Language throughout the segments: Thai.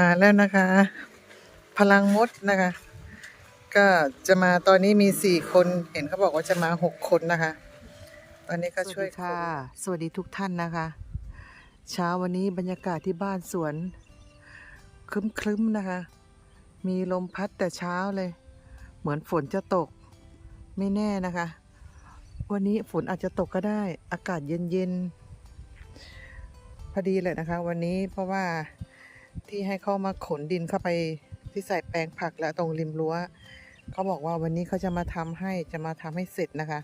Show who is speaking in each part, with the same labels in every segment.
Speaker 1: มาแล้วนะคะ พลังมดนะคะ ก็จะมาตอนนี้มีสี่คนเห็นเขาบอกว่าจะมาหกคนนะคะ ตอนนี้ก็ช่วยค่ะ สวัสดีทุกท่านนะคะ เช้าวันนี้บรรยากาศที่บ้านสวนครึ้มๆนะคะ มีลมพัดแต่เช้าเลย เหมือนฝนจะตกไม่แน่นะคะ วันนี้ฝนอาจจะตกก็ได้ อากาศเย็นๆพอดีเลยนะคะ วันนี้เพราะว่า ที่ให้เข้ามาขนดินเข้าไปที่ใส่แปลงผักและตรงริมรั้วเขาบอกว่าวันนี้เขาจะมาทำให้จะมาทำให้เสร็จนะคะ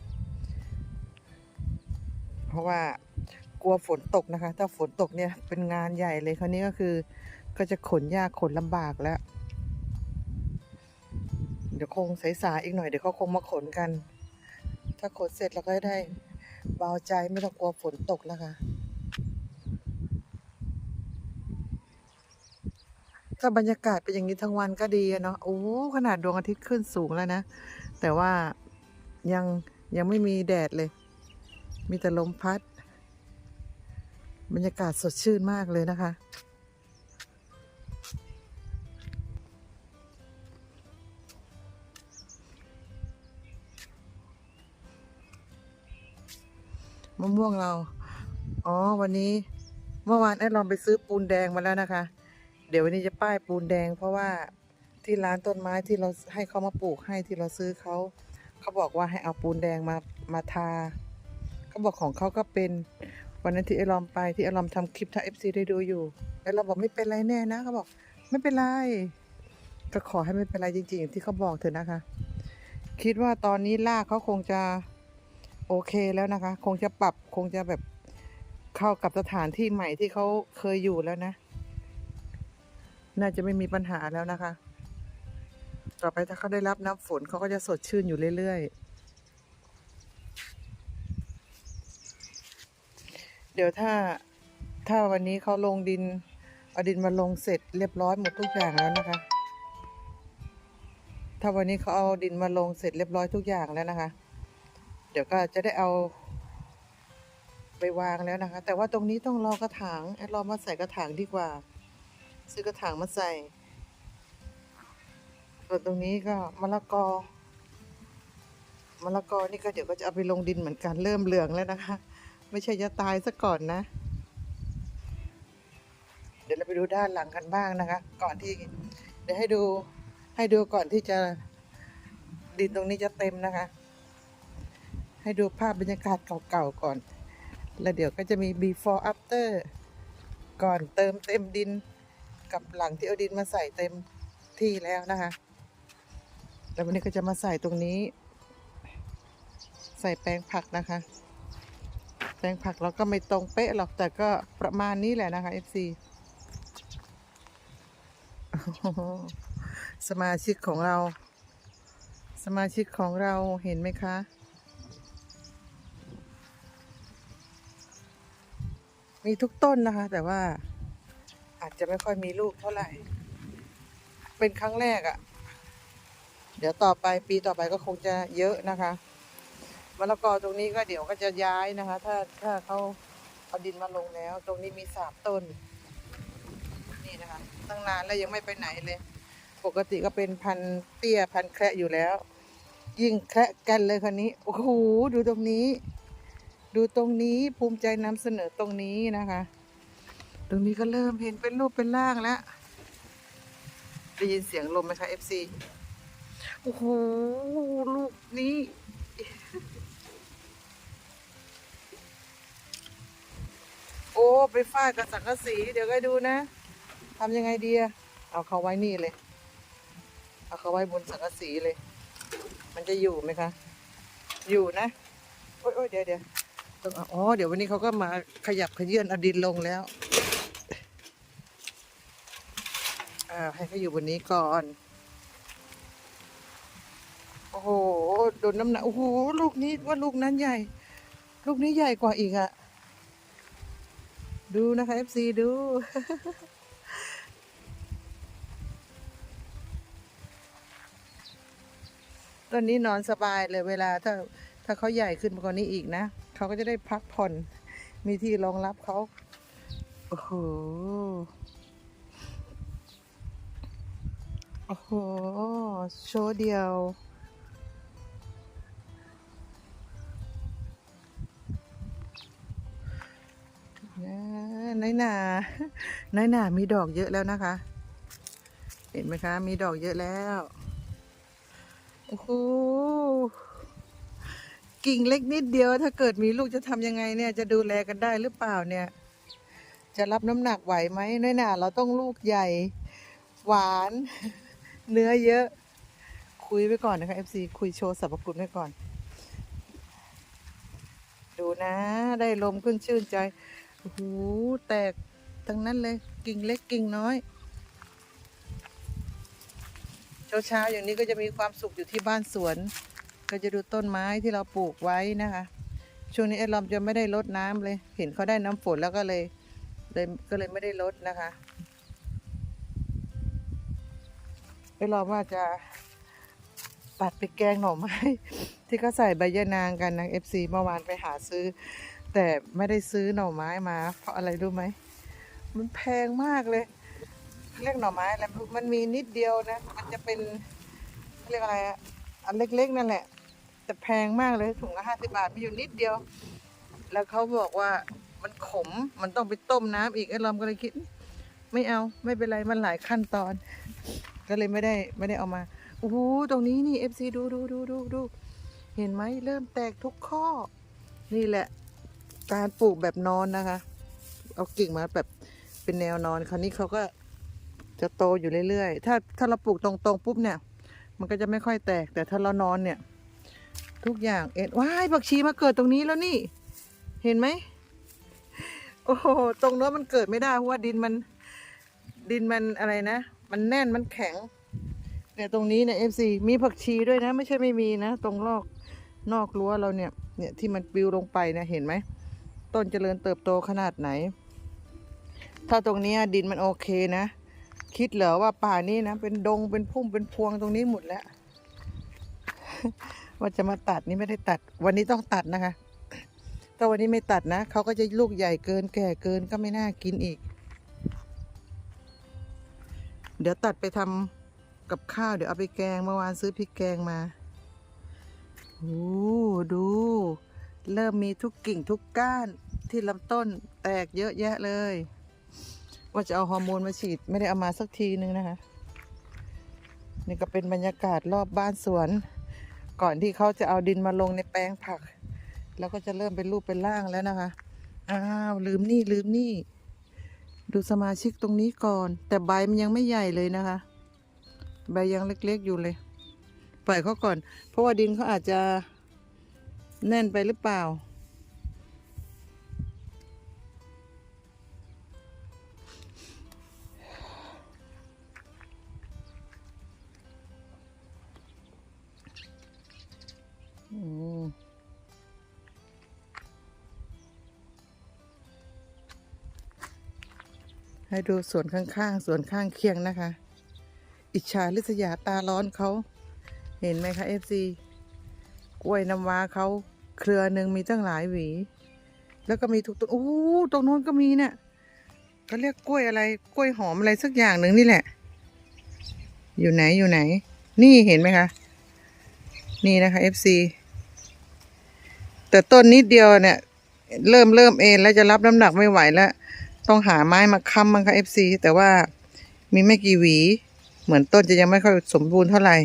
Speaker 1: เพราะว่ากลัวฝนตกนะคะ ถ้าฝนตกเนี่ยเป็นงานใหญ่เลยคราวนี้ก็คือ ก็จะขนยากขนลำบากแล้ว เดี๋ยวคงสายๆอีกหน่อยเดี๋ยวเขาคงมาขนกัน ถ้าขนเสร็จเราก็ได้เบาใจไม่ต้องกลัวฝนตกแล้วค่ะ ถ้าบรรยากาศเป็นอย่างนี้ทั้งวันก็ดีเนาะโอ้ขนาดดวงอาทิตย์ขึ้นสูงแล้วนะ แต่ว่ายังยังไม่มีแดดเลย มีแต่ลมพัด บรรยากาศสดชื่นมากเลยนะคะ มะม่วงเรา อ๋อ วันนี้เมื่อวานแอดลองไปซื้อปูนแดงมาแล้วนะคะ เดี๋ยววันนี้จะป้ายปูนแดง เพราะว่าที่ร้านต้นไม้ที่เราให้เขามาปลูกให้ที่เราซื้อเขาเขาบอกว่าให้เอาปูนแดงมามาทาเขาบอกของเขาก็เป็นวันนั้นที่ไอลอมไปที่ไอลอมทำคลิปถ้าเอฟซีได้ดูอยู่ไอลอมบอกไม่เป็นไรแน่นะเขาบอก ไม่เป็นไรก็ขอให้ไม่เป็นไรจริงๆอย่างที่เขาบอกเถอะนะคะ คิดว่าตอนนี้ลากเขาคงจะโอเคแล้วนะคะ คงจะปรับคงจะแบบเข้ากับสถานที่ใหม่ที่เขาเคยอยู่แล้วนะ น่าจะไม่มีปัญหาแล้วนะคะ ต่อไปถ้าเขาได้รับน้ำฝนเขาก็จะสดชื่นอยู่เรื่อยๆ เดี๋ยวถ้าถ้าวันนี้เขาลงดิน เอาดินมาลงเสร็จเรียบร้อยหมดทุกอย่างแล้วนะคะ ถ้าวันนี้เขาเอาดินมาลงเสร็จเรียบร้อยทุกอย่างแล้วนะคะ เดี๋ยวก็จะได้เอาไปวางแล้วนะคะ แต่ว่าตรงนี้ต้องรอกระถางแอดรอมาใส่กระถางดีกว่า ซื้อกระถางมาใส่ส่วนตรงนี้ก็มะละกอมะละกอนี่ก็เดี๋ยวก็จะเอาไปลงดินเหมือนกันเริ่มเหลืองแล้วนะคะ ไม่ใช่จะตายซะก่อนนะ เดี๋ยวเราไปดูด้านหลังกันบ้างนะคะ ก่อนที่เดี๋ยวให้ดูให้ดูก่อนที่จะดินตรงนี้จะเต็มนะคะ ให้ดูภาพบรรยากาศเก่าๆก่อน แล้วเดี๋ยวก็จะมี before after ก่อนเติมเต็มดิน กับหลังที่เอาดินมาใส่เต็มที่แล้วนะคะ แล้ววันนี้ก็จะมาใส่ตรงนี้ ใส่แปลงผักนะคะ แปลงผักเราก็ไม่ตรงเป๊ะหรอกแต่ก็ประมาณนี้แหละนะคะ FC สมาชิกของเรา สมาชิกของเราเห็นไหมคะมีทุกต้นนะคะ แต่ว่า จจะไม่ค่อยมีลูกเท่าไหร่ เป็นครั้งแรกอะ่ะ เดี๋ยวต่อไปปีต่อไปก็คงจะเยอะนะคะมะละกอตรงนี้ก็เดี๋ยวก็จะย้ายนะคะ ถ้าถ้าเขาเอาดินมาลงแล้ว ตรงนี้มีสามต้น นี่นะคะ ตั้งนานแล้วยังไม่ไปไหนเลย ปกติก็เป็นพันเตี้ยพันแคระอยู่แล้ว ยิ่งแคระกันเลยคนนี้ โอ้โห ดูตรงนี้ ดูตรงนี้ภูมิใจนำเสนอตรงนี้นะคะ ตรงนี้ก็เริ่มเห็นเป็นรูปเป็นร่างแล้ว ได้ยินเสียงลมไหมคะ FC โอ้โหลูกนี้โอ้ ไปฟาดกับสังกะสี เดี๋ยวก็ดูนะทำยังไงดีอะเอาเขาไว้นี่เลย เอาเขาไว้บนสังกะสีเลย มันจะอยู่ไหมคะ อยู่นะ โอ้ยเดี๋ยวเดี๋ยวต้องอ๋อ เดี๋ยววันนี้เขาก็มาขยับขยื่นอดินลงแล้ว อ่าให้เขาอยู่บนนี้ก่อน โอ้โหโดนน้ำหนักโอ้โหลูกนี้ว่าลูกนั้นใหญ่ ลูกนี้ใหญ่กว่าอีกอะดูนะคะ FC ดูตอนนี้นอนสบายเลยเวลาถ้าถ้าเขาใหญ่ขึ้นกว่านี้อีกนะเขาก็จะได้พักผ่อน มีที่รองรับเขาโอ้โห อ้โห โชว์เดียวนะน้อยหนาน้อยหนามีดอกเยอะแล้วนะคะ เห็นไหมคะ มีดอกเยอะแล้ว โอ้โห กิ่งเล็กนิดเดียว ถ้าเกิดมีลูกจะทำยังไงเนี่ย จะดูแลกันได้หรือเปล่าเนี่ย จะรับน้ำหนักไหวไหมน้อยหนาเราต้องลูกใหญ่หวาน เนื้อเยอะ คุยไปก่อนนะคะ FC คุยโชว์สรรพคุณไว้ก่อน ดูนะ ได้ลมขึ้นชื่นใจโอ้โหแตกทั้งนั้นเลย กิ่งเล็กกิ่งน้อยเช้าๆอย่างนี้ก็จะมีความสุขอยู่ที่บ้านสวน ก็จะดูต้นไม้ที่เราปลูกไว้นะคะ ช่วงนี้เอดลอมจะไม่ได้ลดน้ำเลย เห็นเขาได้น้ำฝนแล้วก็เลยเลยก็เลยไม่ได้ลดนะคะ เอดลอมว่าจะตัดไปแกงหน่อไม้ที่เขาใส่ใบยะนางกันนะเอฟซีเมื่อวานไปหาซื้อ แต่ไม่ได้ซื้อหน่อไม้มา เพราะอะไรรู้ไหมมันแพงมากเลยเรียกหน่อไม้อะไรมันมีนิดเดียวนะ มันจะเป็นเรียกอะไรอะอันเล็กๆนั่นแหละ แต่แพงมากเลยถุงละห้าสิบาทมีอยู่นิดเดียว แล้วเขาบอกว่ามันขมมันต้องไปต้มน้ำอีกไอ้ลอมก็เลยคิด ไม่เอาไม่เป็นไรมันหลายขั้นตอน ก็เลยไม่ได้ไม่ได้เอามาโอ้โหตรงนี้นี่เอฟซีดูดูดูดูดูเห็นไหมเริ่มแตกทุกข้อ นี่แหละ การปลูกแบบนอนนะคะ เอากิ่งมาแบบเป็นแนวนอนคราวนี้เขาก็จะโตอยู่เรื่อยๆ ถ้าถ้าเราปลูกตรงๆปุ๊บเนี่ย มันก็จะไม่ค่อยแตกแต่ถ้าเรานอนเนี่ย ทุกอย่างเอ็ดว้ายผักชีมาเกิดตรงนี้แล้วนี่ เห็นไหมโอ้โหตรงโน้นมันเกิดไม่ได้เพราะว่าดินมันดินมันอะไรนะ มันแน่นมันแข็งเนี่ยตรงนี้เนี่ยเอฟซีมีผักชีด้วยนะ ไม่ใช่ไม่มีนะ ตรงลอกนอกรั้วเราเนี่ย เนี่ยที่มันปลิวลงไปเนี่ยเห็นไหมต้นเจริญเติบโตขนาดไหน ถ้าตรงนี้ดินมันโอเคนะ คิดเหรอว่าป่านี้นะ เป็นดงเป็นพุ่มเป็นพวงตรงนี้หมดแล้ว ว่าจะมาตัดนี่ไม่ได้ตัด วันนี้ต้องตัดนะคะถ้าวันนี้ไม่ตัดนะเขาก็จะลูกใหญ่เกินแก่เกินก็ไม่น่ากินอีก เดี๋ยวตัดไปทำกับข้าว เดี๋ยวเอาไปแกงเมื่อวานซื้อพริกแกงมาโอ้ดู เริ่มมีทุกกิ่งทุกก้านที่ลำต้นแตกเยอะแยะเลย ว่าจะเอาฮอร์โมนมาฉีดไม่ได้เอามาสักทีนึงนะคะ นี่ก็เป็นบรรยากาศรอบบ้านสวน ก่อนที่เขาจะเอาดินมาลงในแปลงผัก แล้วก็จะเริ่มเป็นรูปเป็นร่างแล้วนะคะ อ้าวลืมนี่ลืมนี่ ดูสมาชิกตรงนี้ก่อน แต่ใบมันยังไม่ใหญ่เลยนะคะ ใบยังเล็กๆอยู่เลย ปล่อยเขาก่อน เพราะว่าดินเขาอาจจะแน่นไปหรือเปล่าอื ให้ดูสวนข้างๆสวนข้างเคียงนะคะ อิจฉาลิษยาตาร้อนเขาเห็นไหมคะเอฟซีกล้วยน้ำว้าเขาเครือหนึ่งมีตั้งหลายหวี แล้วก็มีทุกต้นโอ้ตรงโน้นก็มีเนี่ยเขาเรียกกล้วยอะไรกล้วยหอมอะไรสักอย่างหนึ่งนี่แหละ อยู่ไหนอยู่ไหน นี่เห็นไหมคะนี่นะคะ FC แต่ต้นนิดเดียวเนี่ย เริ่มเริ่มเอ็นแล้วจะรับน้ำหนักไม่ไหวแล้ว ต้องหาไม้มาค้ำมั้งคะ FC แต่ว่ามีไม่กี่หวี เหมือนต้นจะยังไม่ค่อยสมบูรณ์เท่าไหร่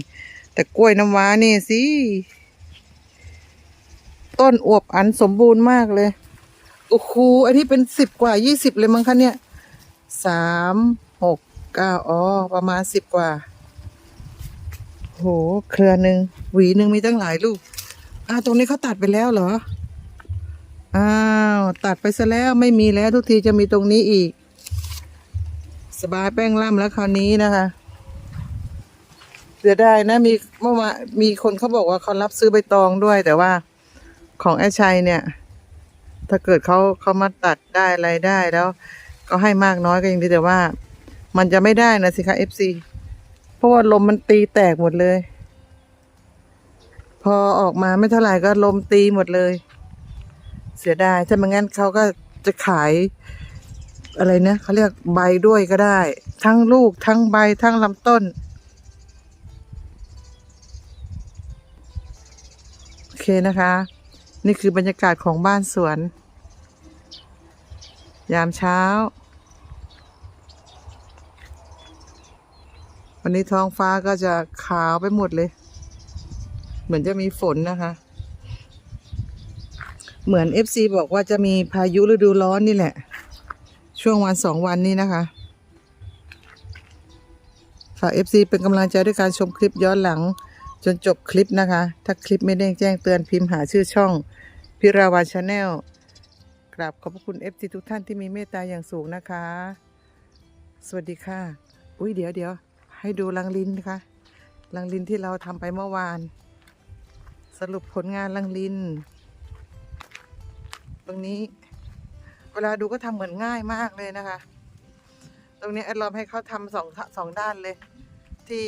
Speaker 1: แต่กล้วยน้ำว้านี่สิ ต้นอวบอันสมบูรณ์มากเลยโอ้โหอันนี้เป็นสิบกว่ายี่สิบเลยมั้งคะเนี่ยสามหกเก้าอ๋อประมาณสิบกว่าโหเครือหนึ่งหวีหนึ่งมีตั้งหลายลูกอ้าตรงนี้เขาตัดไปแล้วเหรอ อ้าวตัดไปซะแล้วไม่มีแล้วทุกทีจะมีตรงนี้อีก สบายแป้งล่ำแล้วคราวนี้นะคะเสียดายนะมีเมื่อวานมีคนเขาบอกว่าเขารับซื้อใบตองด้วย แต่ว่าของแอชัยเนี่ย ถ้าเกิดเขาเขามาตัดได้อะไรได้แล้วก็ให้มากน้อยก็ยังดีแต่ว่า มันจะไม่ได้นะสิคะ FC เพราะว่าลมมันตีแตกหมดเลย พอออกมาไม่เท่าไหร่ก็ลมตีหมดเลย เสียดาย ถ้าไม่งั้นเขาก็จะขาย อะไรเนะเขาเรียกใบด้วยก็ได้ ทั้งลูกทั้งใบทั้งลำต้น โอเคนะคะ นี่คือบรรยากาศของบ้านสวน ยามเช้า วันนี้ท้องฟ้าก็จะขาวไปหมดเลย เหมือนจะมีฝนนะคะ เหมือน FC บอกว่าจะมีพายุฤดูร้อนนี่แหละ ช่วงวันสองวันนี้นะคะฝาก FC เป็นกำลังใจด้วยการชมคลิปย้อนหลัง จนจบคลิปนะคะ ถ้าคลิปไม่ได้แจ้งเตือนพิมพ์หาชื่อช่องพิราวันชาแนลกราบขอบพระคุณ FC ทุกท่านที่มีเมตตาอย่างสูงนะคะ สวัสดีค่ะ อุ้ยเดี๋ยวเดี๋ยวให้ดูลังลินนะคะลังลินที่เราทำไปเมื่อวาน สรุปผลงานลังลิน ตรงนี้ เวลาดูก็ทำเหมือนง่ายมากเลยนะคะ ตรงนี้แอดลอมให้เขาทำสองสองด้านเลย ที่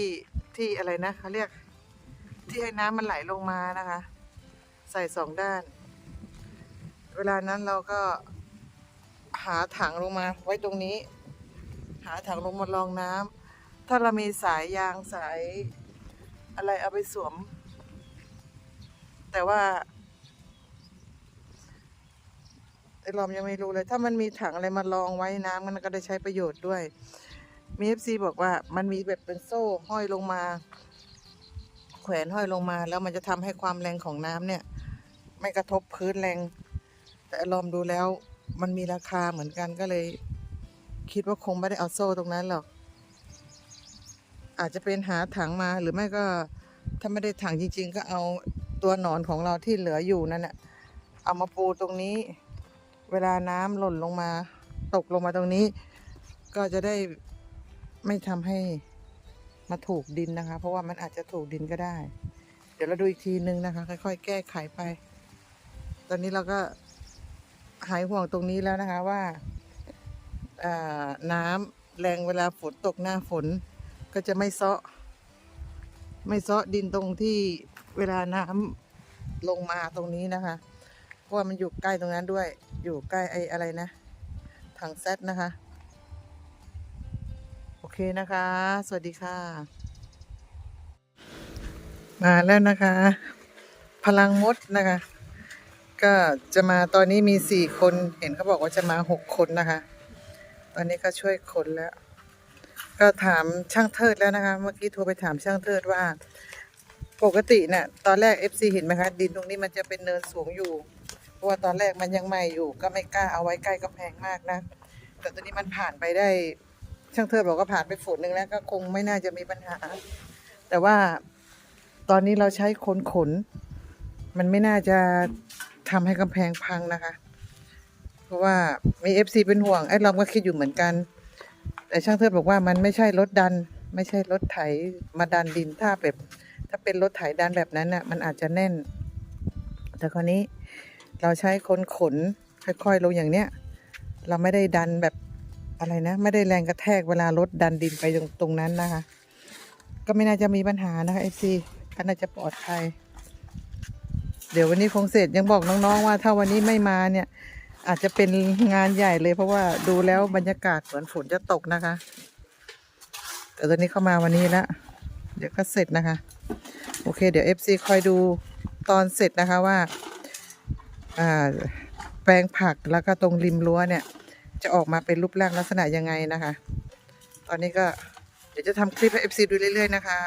Speaker 1: ที่อะไรนะเขาเรียก ที่ให้น้ำมันไหลลงมานะคะ ใส่สองด้าน เวลานั้นเราก็หาถังลงมา ไว้ตรงนี้ หาถังลงมารองน้ำถ้าเรามีสายยางสายอะไรเอาไปสวม แต่ว่าไอ้ ลอมยังไม่รู้เลย ถ้ามันมีถังอะไรมารองไว้น้ำมันก็ได้ใช้ประโยชน์ด้วยมีเอฟซีบอกว่ามันมีแบบเป็นโซ่ห้อยลงมา แขวนห้อยลงมา แล้วมันจะทำให้ความแรงของน้ำเนี่ย ไม่กระทบพื้นแรง แต่ลอมดูแล้ว มันมีราคาเหมือนกันก็เลย คิดว่าคงไม่ได้เอาโซ่ตรงนั้นหรอก อาจจะเป็นหาถังมาหรือไม่ก็ถ้าไม่ได้ถังจริง ๆ ก็เอาตัวหนอนของเราที่เหลืออยู่นั่นแหละเอามาปูตรงนี้ เวลาน้ำหล่นลงมาตกลงมาตรงนี้ ก็จะได้ไม่ทำให้มาถูกดินนะคะ เพราะว่ามันอาจจะถูกดินก็ได้ เดี๋ยวเราดูอีกทีนึงนะคะ ค่อย ๆ แก้ไขไป ตอนนี้เราก็หายห่วงตรงนี้แล้วนะคะว่าอ่าน้ำแรงเวลาฝนตกหน้าฝน ก็จะไม่เซาะ ไม่เซาะดินตรงที่เวลาน้ำลงมาตรงนี้นะคะ เพราะว่ามันอยู่ใกล้ตรงนั้นด้วย อยู่ใกล้ไอ้อะไรนะ ถังแซดนะคะ โอเคนะคะ สวัสดีค่ะ มาแล้วนะคะ พลังมดนะคะ ก็จะมาตอนนี้มีสี่คนเห็นเขาบอกว่าจะมาหกคนนะคะ ตอนนี้ก็ช่วยคนแล้ว ก็ถามช่างเทิดแล้วนะคะ เมื่อกี้โทรไปถามช่างเทิดว่าปกติเนี่ยตอนแรก FC เห็นไหมคะ ดินตรงนี้มันจะเป็นเนินสูงอยู่ เพราะว่าตอนแรกมันยังใหม่อยู่ ก็ไม่กล้าเอาไว้ใกล้กำแพงมากนะ แต่ตอนนี้มันผ่านไปได้ ช่างเทิดบอกว่าผ่านไปฝนหนึ่งแล้วก็คงไม่น่าจะมีปัญหา แต่ว่าตอนนี้เราใช้ขนขน มันไม่น่าจะทำให้กำแพงพังนะคะ เพราะว่ามี FC เป็นห่วงไอ้เราก็คิดอยู่เหมือนกัน แต่ช่างเทิดบอกว่ามันไม่ใช่รถดัน ไม่ใช่รถไถมาดันดินถ้าแบบถ้าเป็นรถไถดันแบบนั้นน่ะ มันอาจจะแน่น แต่คราวนี้ เราใช้คนขนค่อยๆลงอย่างเนี้ย เราไม่ได้ดันแบบอะไรนะ ไม่ได้แรงกระแทกเวลารถดันดินไปตรงตรงนั้นนะคะ ก็ไม่น่าจะมีปัญหานะคะเอฟซีก็น่าจะปลอดภัย เดี๋ยววันนี้คงเสร็จยังบอกน้องๆว่า ถ้าวันนี้ไม่มาเนี่ย อาจจะเป็นงานใหญ่เลย เพราะว่าดูแล้วบรรยากาศเหมือนฝนจะตกนะคะแต่ตอนนี้เข้ามาวันนี้แล้วเดี๋ยวก็เสร็จนะคะ โอเค เดี๋ยว FC คอยดูตอนเสร็จนะคะว่า แปลงผักแล้วก็ตรงริมรั้วเนี่ย จะออกมาเป็นรูปร่างลักษณะยังไงนะคะ ตอนนี้ก็เดี๋ยวจะทำคลิปให้ FC ดูเรื่อย ๆ นะคะ